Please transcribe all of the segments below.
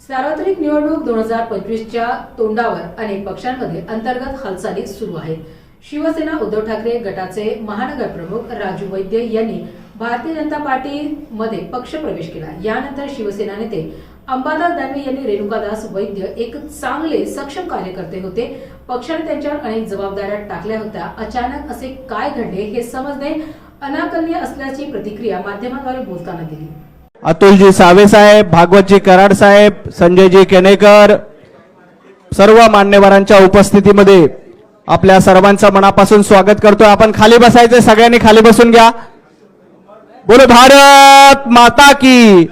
सार्वत्रिक निवडणूक दोन हजार पंचवीसच्या तोंडावर अनेक पक्षांमध्ये अंतर्गत हालचाली सुरू आहेत. शिवसेना उद्धव ठाकरे गटाचे महानगर प्रमुख राजू वैद्य यांनी भारतीय जनता पार्टीमध्ये पक्ष प्रवेश केला. यानंतर शिवसेना नेते अंबादास दानवे यांनी रेणुकादास वैद्य एक चांगले सक्षम कार्यकर्ते होते. पक्षाने त्यांच्यावर अनेक जबाबदाऱ्या टाकल्या होत्या. अचानक असे काय घडले हे समजणे अनाकलनीय असल्याची प्रतिक्रिया माध्यमाद्वारे बोलताना दिली. अतुलजी सावेसाहेब भागवतजी कराड साहेब संजयजी केनेकर सर्व मान्यवरांच्या उपस्थितीमध्ये आपल्या सर्वांचं मनापासून स्वागत करतोय. आपण खाली बसायचं सगळ्यांनी खाली बसून घ्या. बोलो भारत माता की.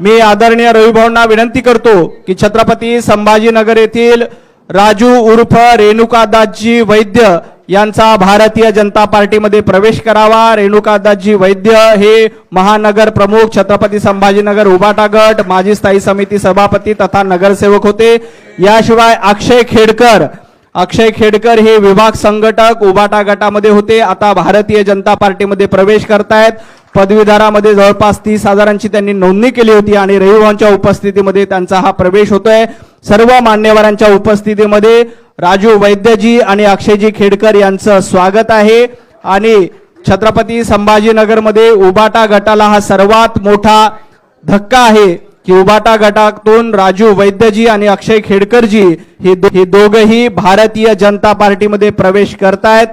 मी आदरणीय रविभाऊंना विनंती करतो की छत्रपती संभाजीनगर येथील राजू उर्फ रेणुकादासजी वैद्य यांचा भारतीय जनता पार्टीमध्ये प्रवेश करावा. रेणुकादासजी वैद्य हे महानगर प्रमुख छत्रपती संभाजीनगर उबाटा गट माजी स्थायी समिती सभापती तथा नगरसेवक होते. याशिवाय अक्षय खेडकर अक्षय खेडकर हे विभाग संघटक उबाटा गटामध्ये होते. आता भारतीय जनता पार्टीमध्ये प्रवेश करतायत. पदवीधरामध्ये जवळपास तीस हजारांची त्यांनी नोंदणी केली होती आणि रविभाऊंच्या उपस्थितीमध्ये त्यांचा हा प्रवेश होतोय. सर्व मान्यवरांच्या उपस्थितीमध्ये राजू वैद्यजी आणि अक्षयजी खेडकर यांचं स्वागत आहे. आणि छत्रपती संभाजीनगरमध्ये उबाटा गटाला हा सर्वात मोठा धक्का आहे की उबाटा गटातून राजू वैद्यजी आणि अक्षय खेडकरजी हे दो- हे दोघही भारतीय जनता पार्टीमध्ये प्रवेश करतायत.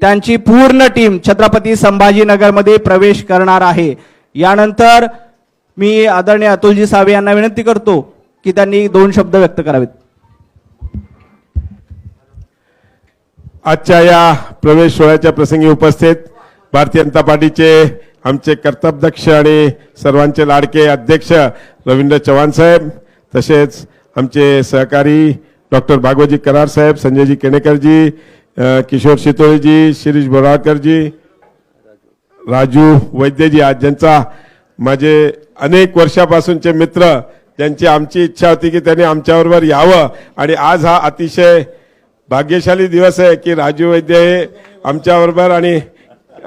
त्यांची पूर्ण टीम छत्रपती संभाजीनगरमध्ये प्रवेश करणार आहे. यानंतर मी आदरणीय अतुलजी सावे यांना विनंती करतो की त्यांनी दोन शब्द व्यक्त करावेत. आजच्या या प्रवेश सोहळ्याच्या प्रसंगी उपस्थित भारतीय जनता पार्टीचे आमचे कर्तबदक्ष आणि सर्वांचे लाडके अध्यक्ष रवींद्र चव्हाण साहेब तसेच आमचे सहकारी डॉक्टर भागवतजी करार साहेब संजयजी केणेकरजी किशोर शितोळेजी शिरीष बोराळकरजी राजू वैद्यजी आज ज्यांचा माझे अनेक वर्षापासूनचे मित्र त्यांची आमची इच्छा होती की त्यांनी आमच्याबरोबर यावं आणि आज हा अतिशय भाग्यशाली दिवस आहे की राजू वैद्य हे आमच्याबरोबर आणि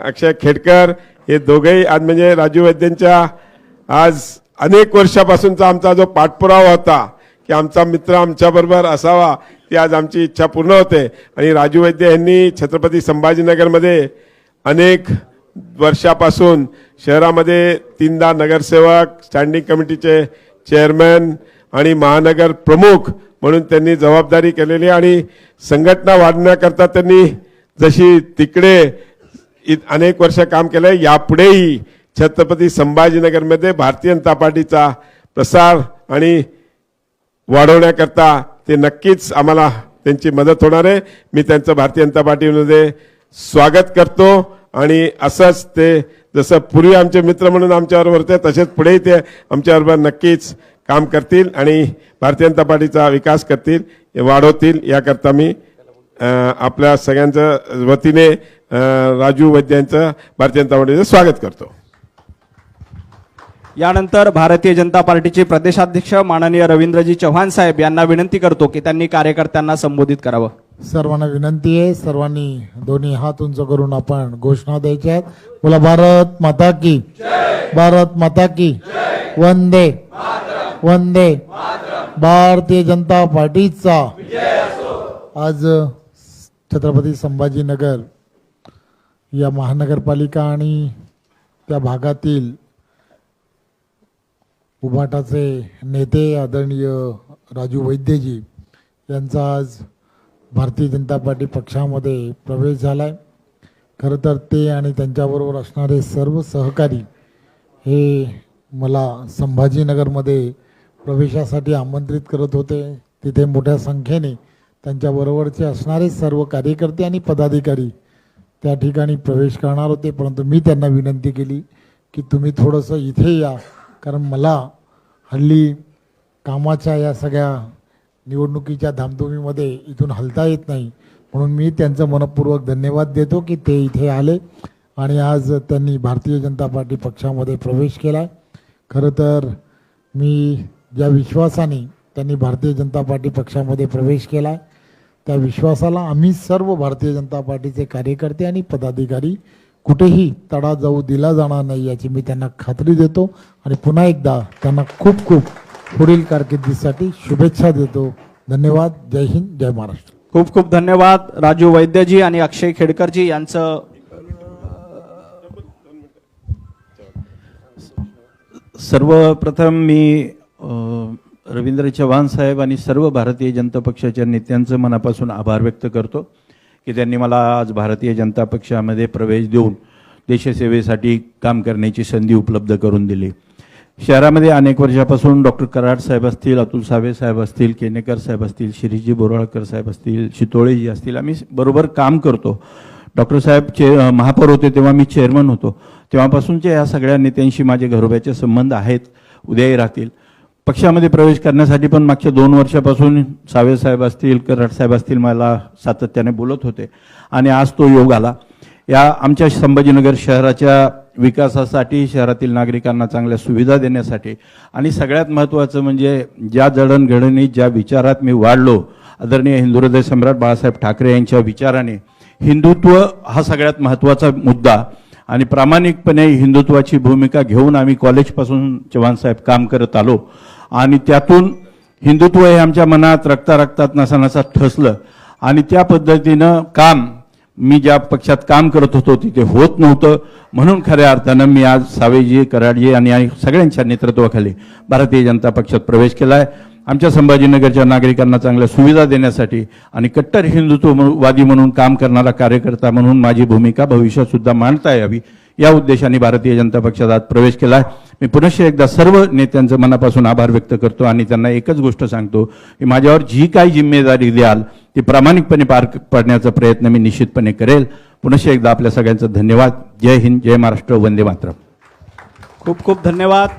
अक्षय खेडकर हे दोघेही आज म्हणजे राजू वैद्यांच्या आज अनेक वर्षापासूनचा आमचा जो पाठपुरावा होता की आमचा मित्र आमच्याबरोबर असावा ती आज आमची इच्छा पूर्ण होते. आणि राजू वैद्य यांनी छत्रपती संभाजीनगरमध्ये अनेक वर्षापासून शहरामध्ये तीनदा नगरसेवक स्टँडिंग कमिटीचे चेअरमॅन आणि महानगर प्रमुख म्हणून त्यांनी जबाबदारी केलेली आहे आणि संघटना वाढण्याकरता त्यांनी जशी तिकडे इ- अनेक वर्ष काम केलंय यापुढेही छत्रपती संभाजीनगरमध्ये भारतीय जनता पार्टीचा प्रसार आणि वाढवण्याकरता ते नक्कीच आम्हाला त्यांची मदत होणार आहे. मी त्यांचं भारतीय जनता पार्टीमध्ये स्वागत करतो आणि असंच ते जसं पूर्वी आमचे मित्र म्हणून आमच्याबरोबर होते तसेच पुढेही ते आमच्याबरोबर नक्कीच काम करतील आणि भारतीय जनता पार्टीचा विकास करतील वाढवतील. याकरता मी आपल्या सगळ्यांचं वतीने राजू वैद्य यांचं भारतीय जनता पार्टीचं स्वागत करतो. यानंतर भारतीय जनता पार्टीचे प्रदेशाध्यक्ष माननीय रवींद्रजी चव्हाण साहेब यांना विनंती करतो की त्यांनी कार्यकर्त्यांना संबोधित करावं. सर्वांना विनंती आहे. सर्वांनी दोन्ही हात उंच करून आपण घोषणा द्यायच्या आहेत. बोला भारत माता की भारत माता की वंदे. वंदे भारतीय जनता पार्टीचा. आज छत्रपती संभाजीनगर या महानगरपालिका आणि त्या भागातील उभाटाचे नेते आदरणीय राजू वैद्यजी यांचा आज भारतीय जनता पार्टी पक्षामध्ये प्रवेश झाला आहे खरं तर ते आणि त्यांच्याबरोबर असणारे सर्व सहकारी हे मला संभाजीनगरमध्ये प्रवेशासाठी आमंत्रित करत होते. तिथे मोठ्या संख्येने त्यांच्याबरोबरचे असणारे सर्व कार्यकर्ते आणि पदाधिकारी त्या ठिकाणी प्रवेश करणार होते. परंतु मी त्यांना विनंती केली की तुम्ही थोडंसं इथे या कारण मला हल्ली कामाच्या या सगळ्या निवडणुकीच्या धामधुमीमध्ये इथून हलता येत नाही. म्हणून मी त्यांचं मनपूर्वक धन्यवाद देतो की ते इथे आले आणि आज त्यांनी भारतीय जनता पार्टी पक्षामध्ये प्रवेश केला. आहे खरं तर मी ज्या विश्वासाने त्यांनी भारतीय जनता पार्टी पक्षामध्ये प्रवेश केला आहे त्या विश्वासाला आम्ही सर्व भारतीय जनता पार्टीचे कार्यकर्ते आणि पदाधिकारी कुठेही तडा जाऊ दिला जाणार नाही याची मी त्यांना खात्री देतो. आणि पुन्हा एकदा त्यांना खूप खूप पुढील कारकिर्दीसाठी शुभेच्छा देतो. धन्यवाद. जय हिंद जय महाराष्ट्र. खूप खूप धन्यवाद राजू वैद्यजी आणि अक्षय खेडकरजी यांचं. सर्वप्रथम मी रवींद्र चव्हाण साहेब आणि सर्व भारतीय जनता पक्षाच्या नेत्यांचं मनापासून आभार व्यक्त करतो की त्यांनी मला आज भारतीय जनता पक्षामध्ये प्रवेश देऊन देशसेवेसाठी काम करण्याची संधी उपलब्ध करून दिली. शहरामध्ये अनेक वर्षापासून डॉक्टर कराड साहेब असतील अतुल सावे साहेब असतील केनेकर साहेब असतील शिरीजी बोराळकर साहेब असतील शितोळेजी असतील आम्ही बरोबर काम करतो. डॉक्टर साहेब चे महापौर होते तेव्हा मी चेअरमन होतो. तेव्हापासूनच्या या सगळ्या नेत्यांशी माझे घरोब्याचे संबंध आहेत उद्याही राहतील. पक्षामध्ये प्रवेश करण्यासाठी पण मागच्या दोन वर्षापासून सावे साहेब असतील कराड साहेब असतील मला सातत्याने बोलत होते. आणि आज तो योग आला. या आमच्या संभाजीनगर शहराच्या विकासासाठी शहरातील नागरिकांना चांगल्या सुविधा देण्यासाठी आणि सगळ्यात महत्त्वाचं म्हणजे ज्या जडणघडणीत ज्या विचारात मी वाढलो आदरणीय हिंदू हृदय सम्राट बाळासाहेब ठाकरे यांच्या विचाराने हिंदुत्व हा सगळ्यात महत्त्वाचा मुद्दा. आणि प्रामाणिकपणे हिंदुत्वाची भूमिका घेऊन आम्ही कॉलेजपासून चव्हाणसाहेब काम करत आलो. आणि त्यातून हिंदुत्व हे आमच्या मनात रक्ता रक्तात नसानसा ठसलं. आणि त्या पद्धतीनं काम मी ज्या पक्षात काम करत होतो तिथे होत नव्हतं. म्हणून खऱ्या अर्थानं मी आज सावेजी कराडजी आणि आणि सगळ्यांच्या नेतृत्वाखाली भारतीय जनता पक्षात प्रवेश केला आहे आमच्या संभाजीनगरच्या नागरिकांना चांगल्या सुविधा देण्यासाठी आणि कट्टर हिंदुत्ववादी म्हणून काम करणारा कार्यकर्ता म्हणून माझी भूमिका भविष्यातसुद्धा मांडता यावी या उद्देशाने भारतीय जनता पक्षात आज प्रवेश केला आहे. मी पुनश्च एकदा सर्व नेत्यांचं मनापासून आभार व्यक्त करतो आणि त्यांना एकच गोष्ट सांगतो की माझ्यावर जी काही जिम्मेदारी द्याल ती प्रामाणिकपणे पार पाडण्याचा प्रयत्न मी निश्चितपणे करेल. पुनश्च एकदा आपल्या सगळ्यांचं धन्यवाद. जय हिंद जय महाराष्ट्र वंदे मातरम. खूप खूप धन्यवाद.